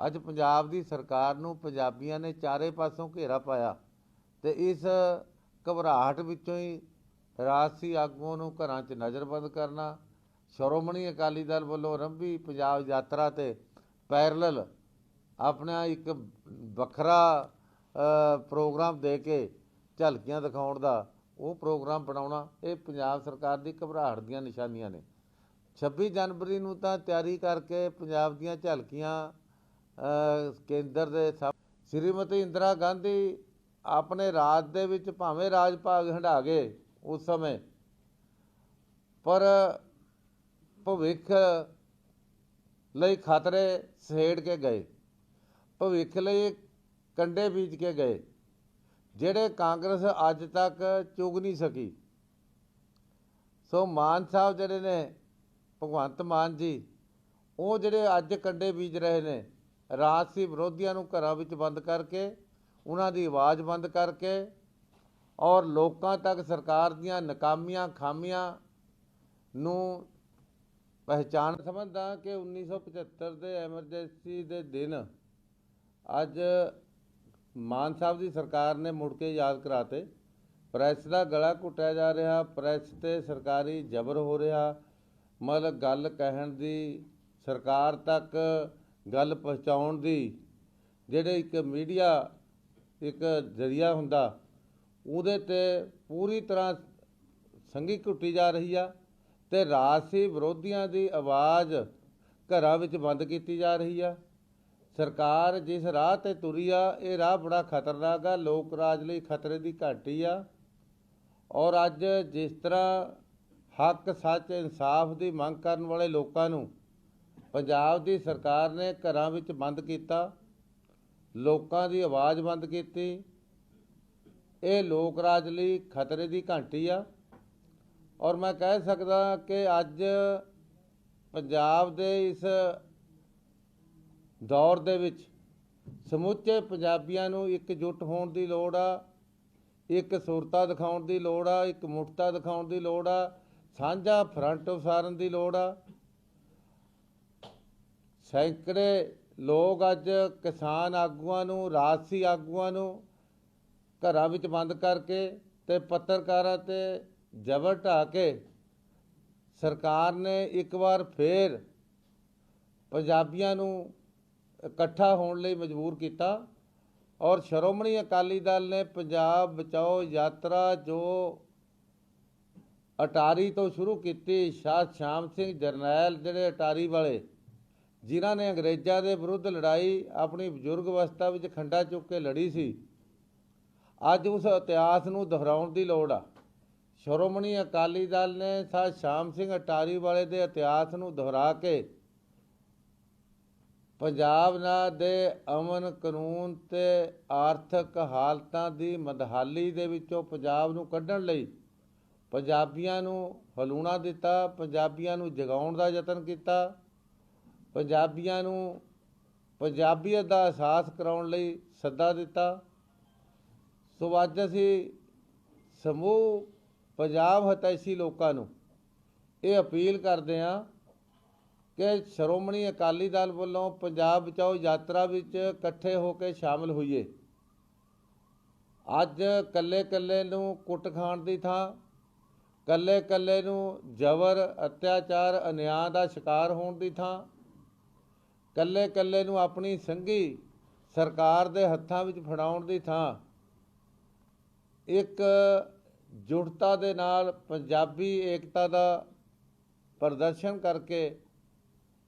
ਅੱਜ ਪੰਜਾਬ ਦੀ ਸਰਕਾਰ ਨੂੰ ਪੰਜਾਬੀਆਂ ਨੇ ਚਾਰੇ ਪਾਸੋਂ ਘੇਰਾ ਪਾਇਆ ਤੇ ਇਸ ਘਬਰਾਹਟ ਵਿੱਚੋਂ ਹੀ ਰਾਜਸੀ ਆਗੂਆਂ ਨੂੰ ਘਰਾਂ 'ਚ ਨਜ਼ਰਬੰਦ ਕਰਨਾ, ਸ਼੍ਰੋਮਣੀ ਅਕਾਲੀ ਦਲ ਵੱਲੋਂ ਆਰੰਭੀ ਪੰਜਾਬ ਯਾਤਰਾ ਤੇ ਪੈਰਲਲ ਆਪਣਾ ਇੱਕ ਵੱਖਰਾ ਪ੍ਰੋਗਰਾਮ ਦੇ ਕੇ ਝਲਕੀਆਂ ਦਿਖਾਉਣ ਦਾ ਉਹ ਪ੍ਰੋਗਰਾਮ ਬਣਾਉਣਾ, ਇਹ ਪੰਜਾਬ ਸਰਕਾਰ ਦੀ ਘਬਰਾਹਟ ਦੀਆਂ ਨਿਸ਼ਾਨੀਆਂ ਨੇ। 26 ਜਨਵਰੀ ਨੂੰ ਤਾਂ ਤਿਆਰੀ ਕਰਕੇ ਪੰਜਾਬ ਦੀਆਂ ਝਲਕੀਆਂ ਕੇਂਦਰ ਦੇ ਸਭ ਸ਼੍ਰੀਮਤੀ ਇੰਦਰਾ ਗਾਂਧੀ ਆਪਣੇ ਰਾਜ ਦੇ ਵਿੱਚ ਭਾਵੇਂ ਰਾਜ ਭਾਗ ਹੰਢਾ ਗਏ ਉਸ ਸਮੇਂ, ਪਰ ਭਵਿੱਖ ਲਈ ਖਤਰੇ ਸਹੇੜ ਕੇ ਗਏ। ਭਵਿੱਖ ਲਈ ਕੰਡੇ ਬੀਜ ਕੇ ਗਏ, ਜਿਹੜੇ ਕਾਂਗਰਸ ਅੱਜ ਤੱਕ ਚੁਗ ਨਹੀਂ ਸਕੀ। ਸੋ ਮਾਨ ਸਾਹਿਬ ਜਿਹੜੇ ਨੇ, ਭਗਵੰਤ ਮਾਨ ਜੀ, ਉਹ ਜਿਹੜੇ ਅੱਜ ਕੰਡੇ ਬੀਜ ਰਹੇ ਨੇ ਰਾਜਸੀ ਵਿਰੋਧੀਆਂ ਨੂੰ ਘਰਾਂ ਵਿੱਚ ਬੰਦ ਕਰਕੇ, ਉਹਨਾਂ ਦੀ ਆਵਾਜ਼ ਬੰਦ ਕਰਕੇ ਔਰ ਲੋਕਾਂ ਤੱਕ ਸਰਕਾਰ ਦੀਆਂ ਨਕਾਮੀਆਂ ਖਾਮੀਆਂ ਨੂੰ ਪਹਿਚਾਣ ਸਮਝਦਾ ਕਿ 1975 ਦੇ ਐਮਰਜੈਂਸੀ ਦੇ ਦਿਨ ਅੱਜ ਮਾਨ ਸਾਹਿਬ ਦੀ ਸਰਕਾਰ ਨੇ ਮੁੜ ਕੇ ਯਾਦ ਕਰਾਤੇ। ਪ੍ਰੈਸ ਦਾ ਗਲਾ ਘੁੱਟਿਆ ਜਾ ਰਿਹਾ, ਪ੍ਰੈਸ ਤੇ ਸਰਕਾਰੀ ਜ਼ਬਰ ਹੋ ਰਿਹਾ। ਮਤਲਬ ਗੱਲ ਕਹਿਣ ਦੀ ਸਰਕਾਰ ਤੱਕ ਗੱਲ ਪਹੁੰਚਾਉਣ ਦੀ, ਜਿਹੜੇ ਇੱਕ ਮੀਡੀਆ ਇੱਕ ਜ਼ਰੀਆ ਹੁੰਦਾ, ਉਹਦੇ ਤੇ ਪੂਰੀ ਤਰ੍ਹਾਂ ਸੰਗੀ ਘੁੱਟੀ ਜਾ ਰਹੀ ਆ ਤੇ ਰਾਜਸੀ ਵਿਰੋਧੀਆਂ ਦੀ ਆਵਾਜ਼ ਘਰਾਂ ਵਿੱਚ ਬੰਦ ਕੀਤੀ ਜਾ ਰਹੀ ਆ। ਸਰਕਾਰ ਜਿਸ ਰਾਹ ਤੇ ਤੁਰੀ ਆ, ਇਹ ਰਾਹ ਬੜਾ ਖਤਰਨਾਕ ਆ, ਲੋਕ ਰਾਜ ਲਈ ਖਤਰੇ ਦੀ ਘਾਟੀ ਆ। ਔਰ ਅੱਜ ਜਿਸ ਤਰ੍ਹਾਂ ਹੱਕ, ਸੱਚ, ਇਨਸਾਫ ਦੀ ਮੰਗ ਕਰਨ ਵਾਲੇ ਲੋਕਾਂ ਨੂੰ ਪੰਜਾਬ ਦੀ ਸਰਕਾਰ ਨੇ ਘਰਾਂ ਵਿੱਚ ਬੰਦ ਕੀਤਾ, ਲੋਕਾਂ ਦੀ ਆਵਾਜ਼ ਬੰਦ ਕੀਤੀ। ਇਹ ਲੋਕ ਰਾਜ ਲਈ ਖਤਰੇ ਦੀ ਘੰਟੀ ਆ। ਔਰ ਮੈਂ ਕਹਿ ਸਕਦਾ ਕਿ ਅੱਜ ਪੰਜਾਬ ਦੇ ਇਸ ਦੌਰ ਦੇ ਵਿੱਚ ਸਮੁੱਚੇ ਪੰਜਾਬੀਆਂ ਨੂੰ ਇਕਜੁੱਟ ਹੋਣ ਦੀ ਲੋੜ ਆ, ਇੱਕ ਸੁਰਤਾ ਦਿਖਾਉਣ ਦੀ ਲੋੜ ਆ, ਇੱਕ ਮੁਕਤਾ ਦਿਖਾਉਣ ਦੀ ਲੋੜ ਆ, ਸਾਂਝਾ ਫਰੰਟ ਉਸਾਰਨ ਦੀ ਲੋੜ ਆ। ਸੈਂਕੜੇ ਲੋਕ ਅੱਜ ਕਿਸਾਨ ਆਗੂਆਂ ਨੂੰ, ਰਾਜਸੀ ਆਗੂਆਂ ਨੂੰ ਘਰਾਂ ਵਿੱਚ ਬੰਦ ਕਰਕੇ ਤੇ ਪੱਤਰਕਾਰਾਂ ਤੇ ਜ਼ਬਰ ਢਾ ਕੇ ਸਰਕਾਰ ਨੇ ਇੱਕ ਵਾਰ ਫੇਰ ਪੰਜਾਬੀਆਂ ਨੂੰ ਇਕੱਠਾ ਹੋਣ ਲਈ ਮਜਬੂਰ ਕੀਤਾ ਔਰ ਸ਼੍ਰੋਮਣੀ ਅਕਾਲੀ ਦਲ ਨੇ ਪੰਜਾਬ ਬਚਾਓ ਯਾਤਰਾ ਜੋ ਅਟਾਰੀ ਤੋਂ ਸ਼ੁਰੂ ਕੀਤੀ, ਸ਼ਾਹ ਸ਼ਾਮ ਸਿੰਘ ਜਰਨੈਲ ਜਿਹੜੇ ਅਟਾਰੀ ਵਾਲੇ ਜਿਨ੍ਹਾਂ ਨੇ ਅੰਗਰੇਜ਼ਾਂ ਦੇ ਵਿਰੁੱਧ ਲੜਾਈ ਆਪਣੀ ਬਜ਼ੁਰਗ ਅਵਸਥਾ ਵਿੱਚ ਖੰਡਾ ਚੁੱਕ ਕੇ ਲੜੀ ਸੀ, ਅੱਜ ਉਸ ਇਤਿਹਾਸ ਨੂੰ ਦੁਹਰਾਉਣ ਦੀ ਲੋੜ ਆ। ਸ਼੍ਰੋਮਣੀ ਅਕਾਲੀ ਦਲ ਨੇ ਸ਼ਾਹ ਸ਼ਾਮ ਸਿੰਘ ਅਟਾਰੀ ਵਾਲੇ ਦੇ ਇਤਿਹਾਸ ਨੂੰ ਦੁਹਰਾ ਕੇ ਪੰਜਾਬ ਨਾ ਦੇ ਅਮਨ ਕਾਨੂੰਨ ਤੇ ਆਰਥਿਕ ਹਾਲਤਾਂ ਦੀ ਮਦਹਾਲੀ ਦੇ ਵਿੱਚੋਂ ਪੰਜਾਬ ਨੂੰ ਕੱਢਣ ਲਈ ਪੰਜਾਬੀਆਂ ਨੂੰ ਹਲੂਣਾ ਦਿੱਤਾ, ਪੰਜਾਬੀਆਂ ਨੂੰ ਜਗਾਉਣ ਦਾ ਯਤਨ ਕੀਤਾ ਪੰਜਾਬੀਆਂ ਨੂੰ ਪੰਜਾਬੀਅਤ ਦਾ ਅਹਿਸਾਸ ਕਰਾਉਣ ਲਈ ਸੱਦਾ ਦਿੱਤਾ। ਸੋ ਅੱਜ ਅਸੀਂ ਸਮੂਹ ਪੰਜਾਬ ਹਤੈਸ਼ੀ ਲੋਕਾਂ ਨੂੰ ਇਹ ਅਪੀਲ ਕਰਦੇ ਹਾਂ ਕਿ ਸ਼੍ਰੋਮਣੀ ਅਕਾਲੀ ਦਲ ਵੱਲੋਂ ਪੰਜਾਬ ਬਚਾਓ ਯਾਤਰਾ ਵਿੱਚ ਇਕੱਠੇ ਹੋ ਕੇ ਸ਼ਾਮਲ ਹੋਈਏ। ਅੱਜ ਕੱਲੇ ਕੱਲੇ ਨੂੰ ਕੁੱਟ ਖਾਣ ਦੀ ਥਾਂ ਕੱਲੇ ਕੱਲੇ ਨੂੰ ਜ਼ਬਰ, ਅਤਿਆਚਾਰ, ਅਨਿਆਂ ਦਾ ਸ਼ਿਕਾਰ ਹੋਣ ਦੀ ਥਾਂ ਕੱਲੇ ਕੱਲੇ ਨੂੰ ਆਪਣੀ ਸੰਗੀ ਸਰਕਾਰ ਦੇ ਹੱਥਾਂ ਵਿੱਚ ਫੜਾਉਣ ਦੀ ਥਾਂ। ਇੱਕ ਜੁੜਤਾ ਦੇ ਨਾਲ ਪੰਜਾਬੀ ਏਕਤਾ ਦਾ ਪ੍ਰਦਰਸ਼ਨ ਕਰਕੇ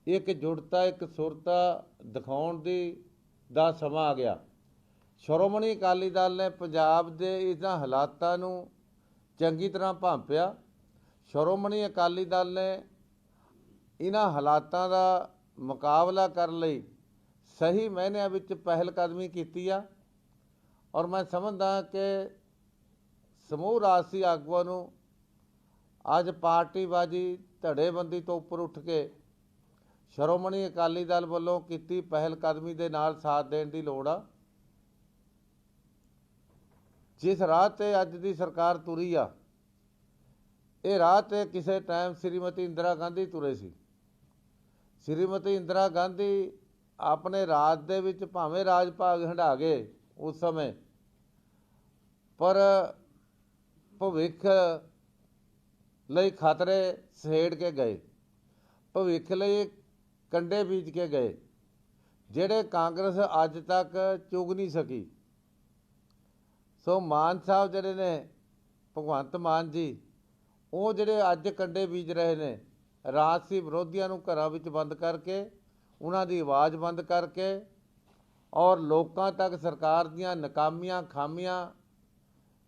ਇੱਕ ਜੁੜਤਾ, ਇੱਕ ਸੁਰਤਾ ਦਿਖਾਉਣ ਦੀ ਦਾ ਸਮਾਂ ਆ ਗਿਆ। ਸ਼੍ਰੋਮਣੀ ਅਕਾਲੀ ਦਲ ਨੇ ਪੰਜਾਬ ਦੇ ਇਹਨਾਂ ਹਾਲਾਤਾਂ ਨੂੰ ਚੰਗੀ ਤਰ੍ਹਾਂ ਭਾਂਪਿਆ। ਸ਼੍ਰੋਮਣੀ ਅਕਾਲੀ ਦਲ ਨੇ ਇਹਨਾਂ ਹਾਲਾਤਾਂ ਦਾ ਮੁਕਾਬਲਾ ਕਰਨ ਲਈ ਸਹੀ ਮਹਿਨਿਆਂ ਵਿੱਚ ਪਹਿਲ ਕਦਮੀ ਕੀਤੀ ਆ। ਔਰ ਮੈਂ ਸਮਝਦਾ ਕਿ ਸਮੂਹ ਰਾਜਸੀ ਆਗੂਆਂ ਨੂੰ ਅੱਜ ਪਾਰਟੀਬਾਜੀ ਧੜੇਬੰਦੀ ਤੋਂ ਉੱਪਰ ਉੱਠ ਕੇ ਸ਼੍ਰੋਮਣੀ ਅਕਾਲੀ ਦਲ ਵੱਲੋਂ ਕੀਤੀ ਪਹਿਲ ਕਦਮੀ ਦੇ ਨਾਲ ਸਾਥ ਦੇਣ ਦੀ ਲੋੜ ਆ। ਜਿਸ ਰਾਹ ਤੇ ਅੱਜ ਦੀ ਸਰਕਾਰ ਤੁਰੀ ਆ, ਇਹ ਰਾਹ ਤੇ ਕਿਸੇ ਟਾਈਮ ਸ੍ਰੀਮਤੀ ਇੰਦਰਾ ਗਾਂਧੀ ਤੁਰੇ ਸੀ। ਸ੍ਰੀਮਤੀ ਇੰਦਰਾ ਗਾਂਧੀ ਆਪਣੇ ਰਾਜ ਦੇ ਵਿੱਚ ਭਾਵੇਂ ਰਾਜ ਭਾਗ ਹੰਢਾ ਗਏ ਉਸ ਸਮੇਂ, ਪਰ ਭਵਿੱਖ ਲਈ ਖਤਰੇ ਸਹੇੜ ਕੇ ਗਏ, ਭਵਿੱਖ ਲਈ ਕੰਡੇ ਬੀਜ ਕੇ ਗਏ, ਜਿਹੜੇ ਕਾਂਗਰਸ ਅੱਜ ਤੱਕ ਚੁਗ ਨਹੀਂ ਸਕੀ। ਸੋ ਮਾਨ ਸਾਹਿਬ ਜਿਹੜੇ ਨੇ, ਭਗਵੰਤ ਮਾਨ ਜੀ, ਉਹ ਜਿਹੜੇ ਅੱਜ ਕੰਡੇ ਬੀਜ ਰਹੇ ਨੇ ਰਾਜਸੀ ਵਿਰੋਧੀਆਂ ਨੂੰ ਘਰਾਂ ਵਿੱਚ ਬੰਦ ਕਰਕੇ, ਉਹਨਾਂ ਦੀ ਆਵਾਜ਼ ਬੰਦ ਕਰਕੇ ਔਰ ਲੋਕਾਂ ਤੱਕ ਸਰਕਾਰ ਦੀਆਂ ਨਕਾਮੀਆਂ, ਖਾਮੀਆਂ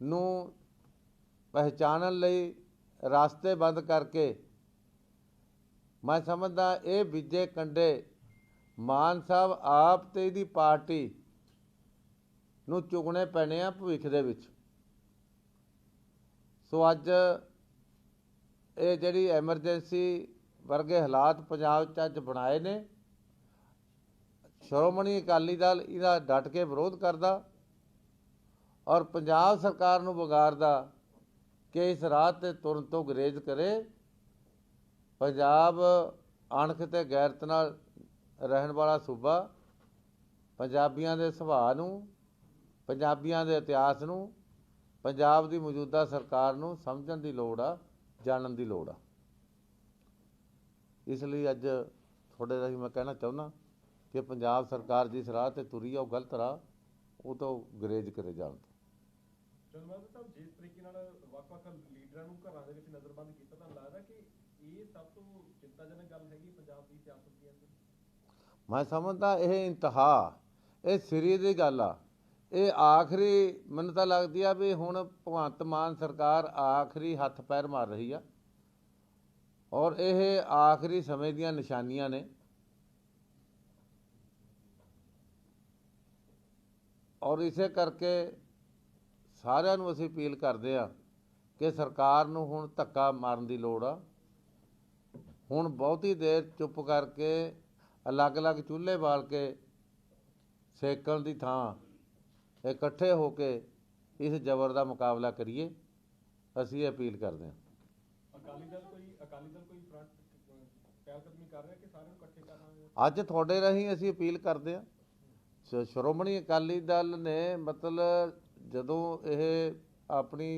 ਨੂੰ ਪਹਿਚਾਨਣ ਲਈ ਰਾਸਤੇ ਬੰਦ ਕਰਕੇ, ਮੈਂ ਸਮਝਦਾ ਇਹ ਵਿਜੇ ਕੰਡੇ ਮਾਨ ਸਾਹਿਬ ਆਪ ਤੇ ਇਹਦੀ ਪਾਰਟੀ ਨੂੰ ਚੁਗਣੇ ਪੈਣੇ ਆ ਭਵਿੱਖ ਦੇ ਵਿੱਚ। ਸੋ ਅੱਜ ਇਹ ਜਿਹੜੀ ਐਮਰਜੈਂਸੀ ਵਰਗੇ ਹਾਲਾਤ ਪੰਜਾਬ 'ਚ ਅੱਜ ਬਣਾਏ ਨੇ, ਸ਼੍ਰੋਮਣੀ ਅਕਾਲੀ ਦਲ ਇਹਦਾ ਡਟ ਕੇ ਵਿਰੋਧ ਕਰਦਾ ਔਰ ਪੰਜਾਬ ਸਰਕਾਰ ਨੂੰ ਵਿਗਾੜਦਾ ਕਿ ਇਸ ਰਾਹ ਤੇ ਤੁਰਨ ਤੋਂ ਗਰੇਜ਼ ਕਰੇ, ਪੰਜਾਬ ਅਣਖ ਤੇ ਗੈਰਤ ਨਾਲ ਰਹਿਣ ਵਾਲਾ ਸੂਬਾ, ਪੰਜਾਬੀਆਂ ਦੇ ਸੁਭਾਅ ਨੂੰ, ਪੰਜਾਬੀਆਂ ਦੇ ਇਤਿਹਾਸ ਨੂੰ, ਪੰਜਾਬ ਦੀ ਮੌਜੂਦਾ ਸਰਕਾਰ ਨੂੰ ਸਮਝਣ ਦੀ ਲੋੜ ਆ। ਜਾਣਨ ਦੀ ਲੋੜ ਆ। ਇਸ ਲਈ ਅੱਜ ਤੁਹਾਡੇ ਰਾਹੀਂ ਮੈਂ ਕਹਿਣਾ ਚਾਹੁੰਦਾ ਕਿ ਪੰਜਾਬ ਸਰਕਾਰ ਜਿਸ ਰਾਹ ਤੇ ਤੁਰੀ ਆ ਉਹ ਗਲਤ ਰਾਹ ਉਹ ਤੋਂ ਗੁਰੇਜ਼ ਕਰੇ ਜਾਣ ਚੰਦਮਾਜਰਾ ਸਾਹਿਬ ਜਿਸ ਤਰੀਕੇ ਨਾਲ ਵੱਖ-ਵੱਖ ਲੀਡਰਾਂ ਨੂੰ ਘਰਾਂ ਦੇ ਵਿੱਚ ਨਜ਼ਰਬੰਦ ਕੀਤਾ ਤਾਂ ਲੱਗਦਾ ਕਿ ਇਹ ਸਭ ਤੋਂ ਚਿੰਤਾਜਨਕ ਗੱਲ ਹੈਗੀ ਪੰਜਾਬ ਦੀ ਸਿਆਸਤ ਦੀ ਅੰਦਰ ਮੈਂ ਸਮਝਦਾ ਇਹ ਇੰਤਹਾ ਇਹ ਸਿਰੇ ਦੀ ਗੱਲ ਆ। ਇਹ ਆਖਰੀ ਮੈਨੂੰ ਤਾਂ ਲੱਗਦੀ ਆ ਵੀ ਹੁਣ ਭਗਵੰਤ ਮਾਨ ਸਰਕਾਰ ਆਖਰੀ ਹੱਥ ਪੈਰ ਮਾਰ ਰਹੀ ਆ। ਔਰ ਇਹ ਆਖਰੀ ਸਮੇਂ ਦੀਆਂ ਨਿਸ਼ਾਨੀਆਂ ਨੇ। ਔਰ ਇਸੇ ਕਰਕੇ ਸਾਰਿਆਂ ਨੂੰ ਅਸੀਂ ਅਪੀਲ ਕਰਦੇ ਆ ਕਿ ਸਰਕਾਰ ਨੂੰ ਹੁਣ ਧੱਕਾ ਮਾਰਨ ਦੀ ਲੋੜ ਆ। ਹੁਣ ਬਹੁਤੀ ਦੇਰ ਚੁੱਪ ਕਰਕੇ ਅਲੱਗ-ਅਲੱਗ ਚੁੱਲ੍ਹੇ ਬਾਲ ਕੇ ਸੇਕਣ ਦੀ ਥਾਂ ਇਕੱਠੇ ਹੋ ਕੇ ਇਸ ਜ਼ਬਰ ਦਾ ਮੁਕਾਬਲਾ ਕਰੀਏ ਅਸੀਂ ਅਪੀਲ ਕਰਦੇ ਹਾਂ। ਅਕਾਲੀ ਦਲ ਕੋਈ ਅਕਾਲੀ ਦਲ ਕੋਈ ਫਰੰਟ ਪਹਿਲ ਕਦਮੀ ਕਰ ਰਿਹਾ ਕਿ ਸਾਰਿਆਂ ਨੂੰ ਇਕੱਠੇ ਕਰਨਾ ਅੱਜ ਤੁਹਾਡੇ ਰਾਹੀਂ ਅਸੀਂ ਅਪੀਲ ਕਰਦੇ ਹਾਂ। ਸ਼੍ਰੋਮਣੀ ਅਕਾਲੀ ਦਲ ਨੇ ਮਤਲਬ ਜਦੋਂ ਇਹ ਆਪਣੀ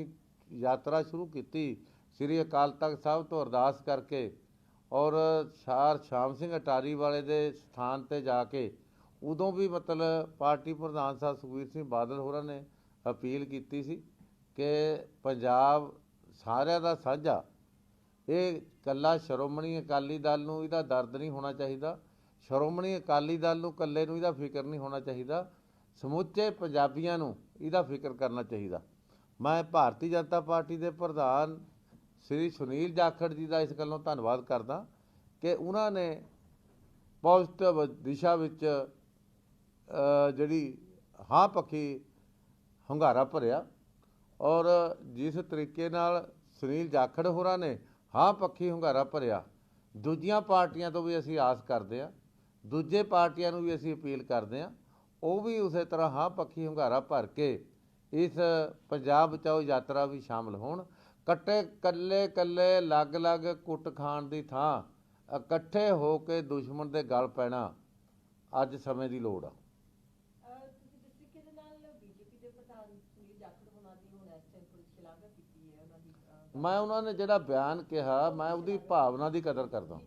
ਯਾਤਰਾ ਸ਼ੁਰੂ ਕੀਤੀ ਸ੍ਰੀ ਅਕਾਲ ਤਖਤ ਸਾਹਿਬ ਤੋਂ ਅਰਦਾਸ ਕਰਕੇ ਔਰ ਸਾਰ ਸ਼ਾਮ ਸਿੰਘ ਅਟਾਰੀ ਵਾਲੇ ਦੇ ਸਥਾਨ ਤੇ ਜਾ ਕੇ ਉਦੋਂ ਵੀ ਮਤਲਬ ਪਾਰਟੀ ਪ੍ਰਧਾਨ ਸਾਹਿਬ ਸੁਖਬੀਰ ਸਿੰਘ ਬਾਦਲ ਹੋਰਾਂ ਨੇ ਅਪੀਲ ਕੀਤੀ ਸੀ ਕਿ ਪੰਜਾਬ ਸਾਰਿਆਂ ਦਾ ਸਾਂਝਾ, ਇਹ ਕੱਲਾ ਸ਼੍ਰੋਮਣੀ ਅਕਾਲੀ ਦਲ ਨੂੰ ਇਹਦਾ ਦਰਦ ਨਹੀਂ ਹੋਣਾ ਚਾਹੀਦਾ, ਸ਼੍ਰੋਮਣੀ ਅਕਾਲੀ ਦਲ ਨੂੰ ਕੱਲੇ ਨੂੰ ਇਹਦਾ ਫਿਕਰ ਨਹੀਂ ਹੋਣਾ ਚਾਹੀਦਾ, ਸਮੁੱਚੇ ਪੰਜਾਬੀਆਂ ਨੂੰ ਇਹਦਾ ਫਿਕਰ ਕਰਨਾ ਚਾਹੀਦਾ। ਮੈਂ ਭਾਰਤੀ ਜਨਤਾ ਪਾਰਟੀ ਦੇ ਪ੍ਰਧਾਨ ਸ੍ਰੀ ਸੁਨੀਲ ਜਾਖੜ ਜੀ ਦਾ ਇਸ ਗੱਲੋਂ ਧੰਨਵਾਦ ਕਰਦਾ ਕਿ ਉਹਨਾਂ ਨੇ ਪੋਜ਼ਿਟਿਵ ਦਿਸ਼ਾ ਵਿੱਚ ਜਿਹੜੀ ਹਾਂ ਪੱਖੀ ਹੁੰਗਾਰਾ ਭਰਿਆ ਔਰ ਜਿਸ ਤਰੀਕੇ ਨਾਲ ਸੁਨੀਲ ਜਾਖੜ ਹੋਰਾਂ ਨੇ ਹਾਂ ਪੱਖੀ ਹੁੰਗਾਰਾ ਭਰਿਆ, ਦੂਜੀਆਂ ਪਾਰਟੀਆਂ ਤੋਂ ਵੀ ਅਸੀਂ ਆਸ ਕਰਦੇ ਹਾਂ, ਦੂਜੇ ਪਾਰਟੀਆਂ ਨੂੰ ਵੀ ਅਸੀਂ ਅਪੀਲ ਕਰਦੇ ਹਾਂ, ਉਹ ਵੀ ਉਸੇ ਤਰ੍ਹਾਂ ਹਾਂ ਪੱਖੀ ਹੁੰਗਾਰਾ ਭਰ ਕੇ ਇਸ ਪੰਜਾਬ ਬਚਾਓ ਯਾਤਰਾ ਵੀ ਸ਼ਾਮਲ ਹੋਣ। ਕੱਟੇ ਕੱਲੇ ਕੱਲੇ ਅਲੱਗ-ਅਲੱਗ ਕੁੱਟ ਖਾਣ ਦੀ ਥਾਂ, ਇਕੱਠੇ ਹੋ ਕੇ ਦੁਸ਼ਮਣ ਦੇ ਗਲ ਪੈਣਾ ਅੱਜ ਸਮੇਂ ਦੀ ਲੋੜ ਆ ਅਹ ਤੁਸੀਂ ਜਿਸ ਤਰੀਕੇ ਦੇ ਨਾਲ ਬੀਜੇਪੀ ਦੇ ਪ੍ਰਧਾਨ ਸੁਨੀਲ ਜਾਖੜ ਹੋਣਾ ਦੀ ਹੁਣ ਇਸ ਟਾਈਮ ਪੁਲਿਸ ਸ਼ਲਾਘਾ ਕੀਤੀ ਹੈ ਉਹਨਾਂ ਦੀ ਅਹ, ਮੈਂ ਉਹਨਾਂ ਨੇ ਜਿਹੜਾ ਬਿਆਨ ਕਿਹਾ ਮੈਂ ਉਹਦੀ ਭਾਵਨਾ ਦੀ ਕਦਰ ਕਰਦਾ।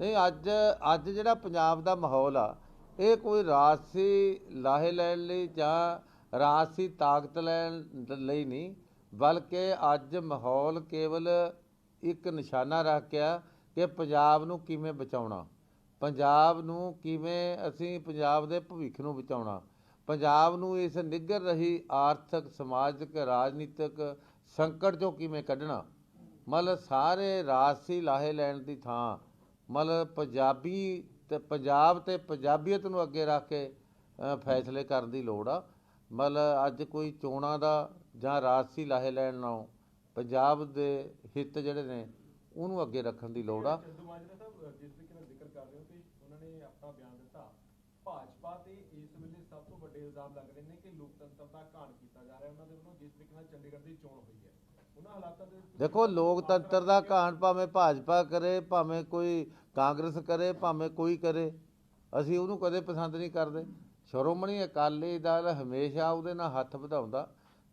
ਨਹੀਂ ਅੱਜ ਅੱਜ ਜਿਹੜਾ ਪੰਜਾਬ ਦਾ ਮਾਹੌਲ ਆ ਇਹ ਕੋਈ ਰਾਜਸੀ ਲਾਹੇ ਲੈਣ ਲਈ ਜਾਂ ਰਾਜਸੀ ਤਾਕਤ ਲੈਣ ਲਈ ਨਹੀਂ ਬਲਕਿ ਅੱਜ ਮਾਹੌਲ ਕੇਵਲ ਇੱਕ ਨਿਸ਼ਾਨਾ ਰੱਖ ਗਿਆ ਕਿ ਪੰਜਾਬ ਨੂੰ ਕਿਵੇਂ ਬਚਾਉਣਾ ਪੰਜਾਬ ਨੂੰ ਕਿਵੇਂ ਅਸੀਂ ਪੰਜਾਬ ਦੇ ਭਵਿੱਖ ਨੂੰ ਬਚਾਉਣਾ। ਪੰਜਾਬ ਨੂੰ ਇਸ ਨਿੱਘਰ ਰਹੀ ਆਰਥਿਕ, ਸਮਾਜਿਕ, ਰਾਜਨੀਤਿਕ ਸੰਕਟ ਚੋਂ ਕਿਵੇਂ ਕੱਢਣਾ? ਮਤਲਬ ਸਾਰੇ ਰਾਜਸੀ ਲਾਹੇ ਲੈਣ ਦੀ ਥਾਂ। ਮਤਲਬ ਪੰਜਾਬੀ ਤੇ ਪੰਜਾਬ ਤੇ ਪੰਜਾਬੀਅਤ ਨੂੰ ਅੱਗੇ ਰੱਖ ਕੇ ਫੈਸਲੇ ਕਰਨ ਦੀ ਲੋੜ ਆ। ਮਤਲਬ ਅੱਜ ਕੋਈ ਚੋਣਾਂ ਦਾ ਜਾਂ ਰਾਜਸੀ ਲਾਹੇ ਲੈਣ ਨਾਲੋਂ ਪੰਜਾਬ ਦੇ ਹਿੱਤ ਜਿਹੜੇ ਨੇ, ਉਹਨੂੰ ਅੱਗੇ ਰੱਖਣ ਦੀ ਲੋੜ ਆ। ਜਿਸ ਤਰੀਕੇ ਨਾਲ ਜ਼ਿਕਰ ਕਰ ਰਹੇ ਹੋ ਕਿ ਉਹਨਾਂ ਨੇ ਆਪਣਾ ਬਿਆਨ ਦਿੱਤਾ। ਭਾਜਪਾ ਤੇ ਇਸ ਵੇਲੇ ਸਭ ਤੋਂ ਵੱਡੇ ਇਲਜ਼ਾਮ ਲੱਗ ਰਹੇ ਨੇ ਕਿ ਲੋਕਤੰਤਰ ਦਾ ਘਾਣ ਕੀਤਾ ਜਾ ਰਿਹਾ ਉਹਨਾਂ ਦੇ ਵੱਲੋਂ ਜਿਸ ਤਰੀਕੇ ਨਾਲ ਚੰਡੀਗੜ੍ਹ ਦੀ ਚੋਣ ਹੋਈ ਹੈ, ਉਹਨਾਂ ਹਾਲਾਤਾਂ ਦੇ ਵਿੱਚ ਦੇਖੋ, ਲੋਕਤੰਤਰ ਦਾ ਘਾਣ ਭਾਵੇਂ ਭਾਜਪਾ ਕਰੇ, ਭਾਵੇਂ ਕੋਈ ਕਾਂਗਰਸ ਕਰੇ, ਭਾਵੇਂ ਕੋਈ ਕਰੇ, ਅਸੀਂ ਉਹਨੂੰ ਕਦੇ ਪਸੰਦ ਨਹੀਂ ਕਰਦੇ। ਸ਼੍ਰੋਮਣੀ ਅਕਾਲੀ ਦਲ ਹਮੇਸ਼ਾ ਉਹਦੇ ਨਾਲ ਹੱਥ ਵਧਾਉਂਦਾ,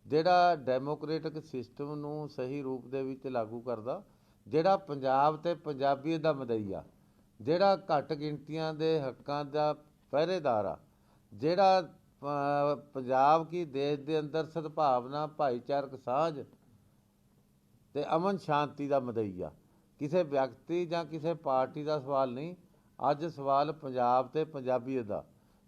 ਜਿਹੜਾ ਡੈਮੋਕ੍ਰੈਟਿਕ ਸਿਸਟਮ ਨੂੰ ਸਹੀ ਰੂਪ ਦੇ ਵਿੱਚ ਲਾਗੂ ਕਰਦਾ, ਜਿਹੜਾ ਪੰਜਾਬ ਤੇ ਪੰਜਾਬੀਅਤ ਦਾ ਮਦਈਆ, ਜਿਹੜਾ ਘੱਟ ਗਿਣਤੀਆਂ ਦੇ ਹੱਕਾਂ ਦਾ ਪਹਿਰੇਦਾਰ ਆ। ਜਿਹੜਾ ਪੰਜਾਬ ਕੀ ਦੇਸ਼ ਦੇ ਅੰਦਰ ਸਦਭਾਵਨਾ, ਭਾਈਚਾਰਕ ਸਾਂਝ ਤੇ ਅਮਨ ਸ਼ਾਂਤੀ ਦਾ ਮਦਈਆ। ਕਿਸੇ ਵਿਅਕਤੀ ਜਾਂ ਕਿਸੇ ਪਾਰਟੀ ਦਾ ਸਵਾਲ ਨਹੀਂ, ਅੱਜ ਸਵਾਲ ਪੰਜਾਬ ਤੇ ਪੰਜਾਬੀਅਤ ਦਾ।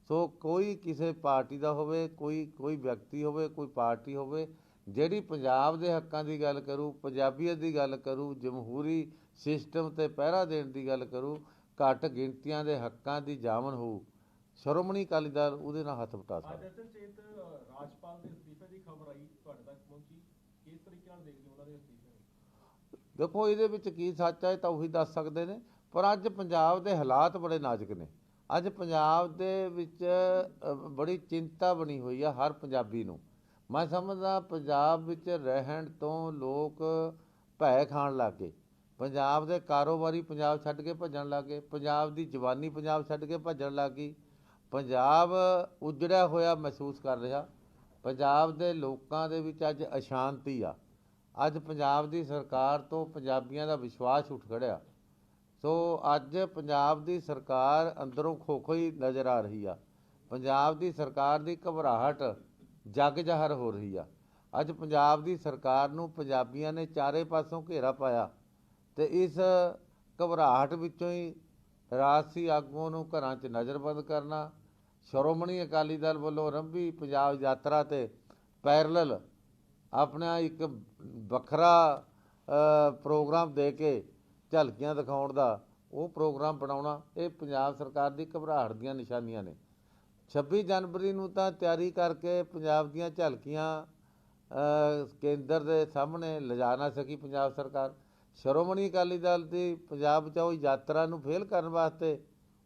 ਸੋ ਕੋਈ ਕਿਸੇ ਪਾਰਟੀ ਦਾ ਹੋਵੇ, ਕੋਈ ਕੋਈ ਵਿਅਕਤੀ ਹੋਵੇ, ਕੋਈ ਪਾਰਟੀ ਹੋਵੇ, ਜਿਹੜੀ ਪੰਜਾਬ ਦੇ ਹੱਕਾਂ ਦੀ ਗੱਲ ਕਰੂ ਪੰਜਾਬੀਅਤ ਦੀ ਗੱਲ ਕਰੂ, ਜਮਹੂਰੀ ਸਿਸਟਮ ਤੇ ਪਹਿਰਾ ਦੇਣ ਦੀ ਗੱਲ ਕਰੂ, ਘੱਟ ਗਿਣਤੀਆਂ ਦੇ ਹੱਕਾਂ ਦੀ ਜਾਮਨ ਹੋਊ। ਸ਼੍ਰੋਮਣੀ ਅਕਾਲੀ ਦਲ ਉਹਦੇ ਨਾਲ ਹੱਥ ਵਟਾ ਸਕਦਾ। ਅੱਜ ਅਚਨਚੇਤ ਅ, ਰਾਜਪਾਲ ਦੇ ਅਸਤੀਫੇ ਦੀ ਖਬਰ ਆਈ ਤੁਹਾਡੇ ਤੱਕ ਪਹੁੰਚੀ। ਕਿਸ ਤਰੀਕੇ ਨਾਲ ਦੇਖਦੇ ਹੋ ਉਹਨਾਂ ਦੇ ਅਸਤੀਫੇ? ਨੂੰ ਦੇਖੋ ਇਹਦੇ ਵਿੱਚ ਕੀ ਸੱਚ ਹੈ ਤਾਂ ਉਹੀ ਦੱਸ ਸਕਦੇ ਨੇ ਪਰ ਅੱਜ ਪੰਜਾਬ ਦੇ ਹਾਲਾਤ ਬੜੇ ਨਾਜ਼ੁਕ ਨੇ। ਅੱਜ ਪੰਜਾਬ ਦੇ ਵਿੱਚ ਬੜੀ ਚਿੰਤਾ ਬਣੀ ਹੋਈ ਆ ਹਰ ਪੰਜਾਬੀ ਨੂੰ। ਮੈਂ ਸਮਝਦਾ ਪੰਜਾਬ ਵਿੱਚ ਰਹਿਣ ਤੋਂ ਲੋਕ ਭੈ ਖਾਣ ਲੱਗੇ ਪੰਜਾਬ ਦੇ ਕਾਰੋਬਾਰੀ ਪੰਜਾਬ ਛੱਡ ਕੇ ਭੱਜਣ ਲੱਗੇ ਪੰਜਾਬ ਦੀ ਜਵਾਨੀ ਪੰਜਾਬ ਛੱਡ ਕੇ ਭੱਜਣ ਲੱਗੀ ਪੰਜਾਬ ਉਜੜਿਆ ਹੋਇਆ ਮਹਿਸੂਸ ਕਰ ਰਿਹਾ। ਪੰਜਾਬ ਦੇ ਲੋਕਾਂ ਦੇ ਵਿੱਚ ਅੱਜ ਅਸ਼ਾਂਤੀ ਆ। ਅੱਜ ਪੰਜਾਬ ਦੀ ਸਰਕਾਰ ਤੋਂ ਪੰਜਾਬੀਆਂ ਦਾ ਵਿਸ਼ਵਾਸ ਉੱਠ ਖੜਿਆ। ਸੋ ਅੱਜ ਪੰਜਾਬ ਦੀ ਸਰਕਾਰ ਅੰਦਰੋਂ ਖੋਖੋਈ ਨਜ਼ਰ ਆ ਰਹੀ ਆ। ਪੰਜਾਬ ਦੀ ਸਰਕਾਰ ਦੀ ਘਬਰਾਹਟ ਜਗ ਜ਼ਾਹਰ ਹੋ ਰਹੀ ਆ। ਅੱਜ ਪੰਜਾਬ ਦੀ ਸਰਕਾਰ ਨੂੰ ਪੰਜਾਬੀਆਂ ਨੇ ਚਾਰੇ ਪਾਸੋਂ ਘੇਰਾ ਪਾਇਆ ਤੇ ਇਸ ਘਬਰਾਹਟ ਵਿੱਚੋਂ ਹੀ ਰਾਜਸੀ ਆਗੂਆਂ ਨੂੰ ਘਰਾਂ 'ਚ ਨਜ਼ਰਬੰਦ ਕਰਨਾ ਸ਼੍ਰੋਮਣੀ ਅਕਾਲੀ ਦਲ ਵੱਲੋਂ ਆਰੰਭੀ ਪੰਜਾਬ ਯਾਤਰਾ ਤੇ ਪੈਰਲਲ ਆਪਣਾ ਇੱਕ ਵੱਖਰਾ ਪ੍ਰੋਗਰਾਮ ਦੇ ਕੇ ਝਲਕੀਆਂ ਦਿਖਾਉਣ ਦਾ ਉਹ ਪ੍ਰੋਗਰਾਮ ਬਣਾਉਣਾ, ਇਹ ਪੰਜਾਬ ਸਰਕਾਰ ਦੀ ਘਬਰਾਹਟ ਦੀਆਂ ਨਿਸ਼ਾਨੀਆਂ ਨੇ। 26 ਜਨਵਰੀ ਨੂੰ ਤਾਂ ਤਿਆਰੀ ਕਰਕੇ ਪੰਜਾਬ ਦੀਆਂ ਝਲਕੀਆਂ ਕੇਂਦਰ ਦੇ ਸਾਹਮਣੇ ਲਿਜਾ ਨਾ ਸਕੀ ਪੰਜਾਬ ਸਰਕਾਰ। ਸ਼੍ਰੋਮਣੀ ਅਕਾਲੀ ਦਲ ਦੀ ਪੰਜਾਬ ਬਚਾਓ ਯਾਤਰਾ ਨੂੰ ਫੇਲ ਕਰਨ ਵਾਸਤੇ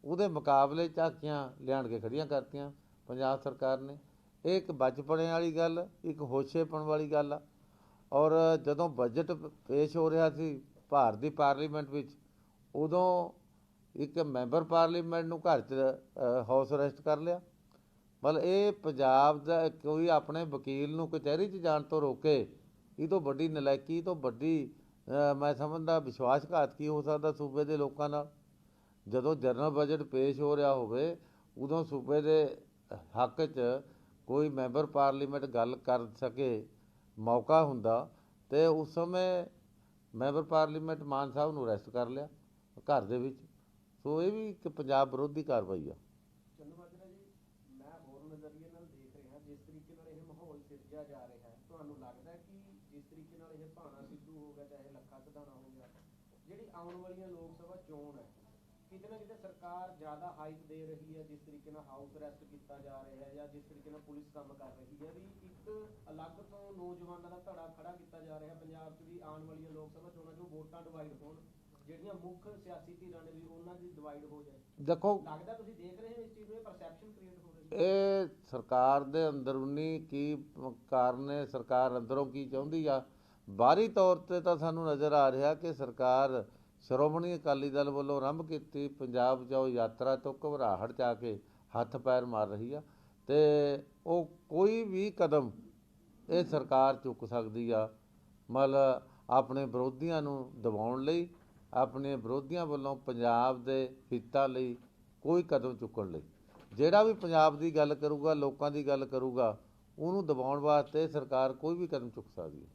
ਉਹਦੇ ਮੁਕਾਬਲੇ ਝਾਕੀਆਂ ਲਿਆਣ ਕੇ ਖੜੀਆਂ ਕਰਤੀਆਂ ਪੰਜਾਬ ਸਰਕਾਰ ਨੇ। ਇਹ ਇੱਕ ਬਚਪਣੇ ਵਾਲੀ ਗੱਲ, ਇੱਕ ਹੋਸ਼ੇਪਣ ਵਾਲੀ ਗੱਲ ਆ। ਔਰ ਜਦੋਂ ਬਜਟ ਪੇਸ਼ ਹੋ ਰਿਹਾ ਸੀ ਭਾਰਤ ਦੀ ਪਾਰਲੀਮੈਂਟ ਵਿੱਚ, ਉਦੋਂ ਇੱਕ ਮੈਂਬਰ ਪਾਰਲੀਮੈਂਟ ਨੂੰ ਘਰ 'ਚ ਹਾਊਸ ਅਰੈਸਟ ਕਰ ਲਿਆ। ਮਤਲਬ ਇਹ ਪੰਜਾਬ ਦਾ ਕੋਈ ਆਪਣੇ ਵਕੀਲ ਨੂੰ ਕਚਹਿਰੀ 'ਚ ਜਾਣ ਤੋਂ ਰੋਕੇ, ਇਹ ਤੋਂ ਵੱਡੀ ਨਲਾਇਕੀ, ਇਹ ਤੋਂ ਵੱਡੀ ਮੈਂ ਸਮਝਦਾ ਵਿਸ਼ਵਾਸਘਾਤ ਕੀ ਹੋ ਸਕਦਾ ਸੂਬੇ ਦੇ ਲੋਕਾਂ ਨਾਲ? ਜਦੋਂ ਜਨਰਲ ਬਜਟ ਪੇਸ਼ ਹੋ ਰਿਹਾ ਹੋਵੇ, ਉਦੋਂ ਸੂਬੇ ਦੇ ਹੱਕ 'ਚ ਕੋਈ ਮੈਂਬਰ ਪਾਰਲੀਮੈਂਟ ਗੱਲ ਕਰ ਸਕੇ, ਮੌਕਾ ਹੁੰਦਾ ਤੇ ਉਸ ਸਮੇਂ ਮੈਂਬਰ ਪਾਰਲੀਮੈਂਟ ਮਾਨ ਸਾਹਿਬ ਨੂੰ ਅਰੈਸਟ ਕਰ ਲਿਆ ਘਰ ਦੇ ਵਿੱਚ। ਸੋ ਇਹ ਵੀ ਇੱਕ ਪੰਜਾਬ ਵਿਰੋਧੀ ਕਾਰਵਾਈ ਆ। ਚੰਦੂਮਾਜਰਾ ਜੀ, ਮੈਂ ਹੋਰ ਨਜ਼ਰੀਏ ਨਾਲ ਦੇਖ ਰਿਹਾ, ਜਿਸ ਤਰੀਕੇ ਨਾਲ ਇਹ ਮਾਹੌਲ ਸਿਰਜਿਆ ਜਾ ਰਿਹਾ ਹੈ, ਤੁਹਾਨੂੰ ਲੱਗਦਾ ਕਿ ਜਿਸ ਤਰੀਕੇ ਨਾਲ ਇਹ ਭਾਣਾ ਸਿੱਧੂ ਹੋ ਗਿਆ, ਚਾਹੇ ਲੱਖਾ ਸਧਾਣਾ ਹੋ ਗਿਆ, ਜਿਹੜੀ ਆਉਣ ਵਾਲੀਆਂ ਲੋਕ ਸਭਾ ਚੋਣ ਹੈ ਕਿਤੇ ਨਾ ਕਿਤੇ ਸਰਕਾਰ ਜ਼ਿਆਦਾ ਹਾਈਪ ਦੇ ਰਹੀ ਹੈ ਜਿਸ ਤਰੀਕੇ ਨਾਲ ਹਾਊਸ ਅਰੈਸਟ ਕੀਤਾ ਜਾ ਰਿਹਾ ਹੈ ਜਾਂ ਜਿਸ ਤਰੀਕੇ ਨਾਲ ਪੁਲਿਸ ਕੰਮ ਕਰ ਰਹੀ ਹੈ ਵੀ ਇੱਕ ਅਲੱਗ ਤੋਂ ਨੌਜਵਾਨਾਂ ਦਾ ਧੜਾ ਖੜਾ ਕੀਤਾ ਜਾ ਰਿਹਾ ਪੰਜਾਬ 'ਚ ਵੀ ਆਉਣ ਵਾਲੀਆਂ ਲੋਕ ਸਭਾ ਚੋਣਾਂ 'ਚ ਵੋਟਾਂ ਡਿਵਾਈਡ ਹੋਣ ਜਿਹੜੀਆਂ ਮੁੱਖ ਸਿਆਸੀ ਧਿਰਾਂ ਨੇ ਵੀ ਉਹਨਾਂ ਦੀ ਡਿਵਾਈਡ ਹੋ ਜਾਏ। ਦੇਖੋ ਲੱਗਦਾ ਤੁਸੀਂ ਦੇਖ ਰਹੇ ਹੋ ਇਸ ਚੀਜ਼ ਨੂੰ ਇਹ ਪਰਸੈਪਸ਼ਨ ਕ੍ਰੀਏਟ ਹੋ ਰਹੀ ਹੈ। ਇਹ ਸਰਕਾਰ ਦੇ ਅੰਦਰੂਨੀ ਕੀ ਕਾਰਨ ਹੈ ਸਰਕਾਰ ਅੰਦਰੋਂ ਕੀ ਚਾਹੁੰਦੀ ਆ? ਬਾਹਰੀ ਤੌਰ ਤੇ ਤਾਂ ਸਾਨੂੰ ਨਜ਼ਰ ਆ ਰਿਹਾ ਕਿ ਸਰਕਾਰ ਸ਼੍ਰੋਮਣੀ ਅਕਾਲੀ ਦਲ ਵੱਲੋਂ ਆਰੰਭ ਕੀਤੀ ਪੰਜਾਬ ਜਾਓ ਯਾਤਰਾ ਤੋਂ ਘਬਰਾਹਟ ਜਾ ਕੇ ਹੱਥ ਪੈਰ ਮਾਰ ਰਹੀ ਆ ਤੇ ਉਹ ਕੋਈ ਵੀ ਕਦਮ ਇਹ ਸਰਕਾਰ ਚੁੱਕ ਸਕਦੀ ਆ। ਮਤਲਬ ਆਪਣੇ ਵਿਰੋਧੀਆਂ ਨੂੰ ਦਬਾਉਣ ਲਈ, ਆਪਣੇ ਵਿਰੋਧੀਆਂ ਵੱਲੋਂ ਪੰਜਾਬ ਦੇ ਹਿੱਤਾਂ ਲਈ ਕੋਈ ਕਦਮ ਚੁੱਕਣ ਲਈ। ਜਿਹੜਾ ਵੀ ਪੰਜਾਬ ਦੀ ਗੱਲ ਕਰੂਗਾ, ਲੋਕਾਂ ਦੀ ਗੱਲ ਕਰੂਗਾ, ਉਹਨੂੰ ਦਬਾਉਣ ਵਾਸਤੇ ਸਰਕਾਰ ਕੋਈ ਵੀ ਕਦਮ ਚੁੱਕ ਸਕਦੀ ਹੈ